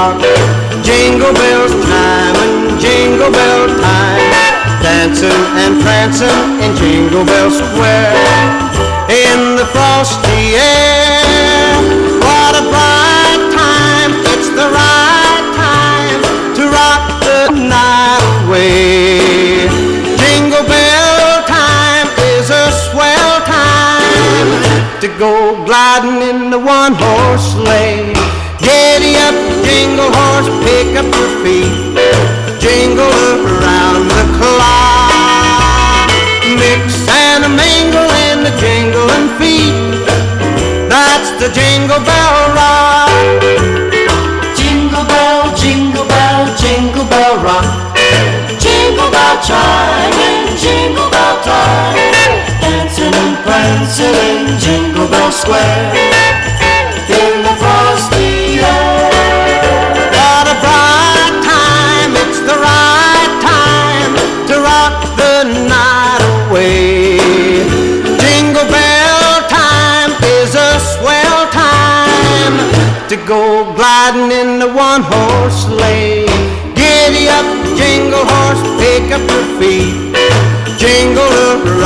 Jingle bells time and jingle bell time, dancing and prancing in Jingle Bell Square. In the frosty air, what a bright time! It's the right time to rock the night away. Jingle bell time is a swell time to go gliding in the one horse sleigh. Giddy up, jingle horse, pick up your feet, jingle around the clock. Mix and a mingle in the jingling feet. That's the jingle bell rock. Jingle bell, jingle bell, jingle bell rock. Jingle bell chime and jingle bell time. Dancing and prancing in Jingle Bell Square. The night away. Jingle bell time is a swell time to go gliding in the one horse sleigh. Giddy up, jingle horse, pick up your feet, jingle around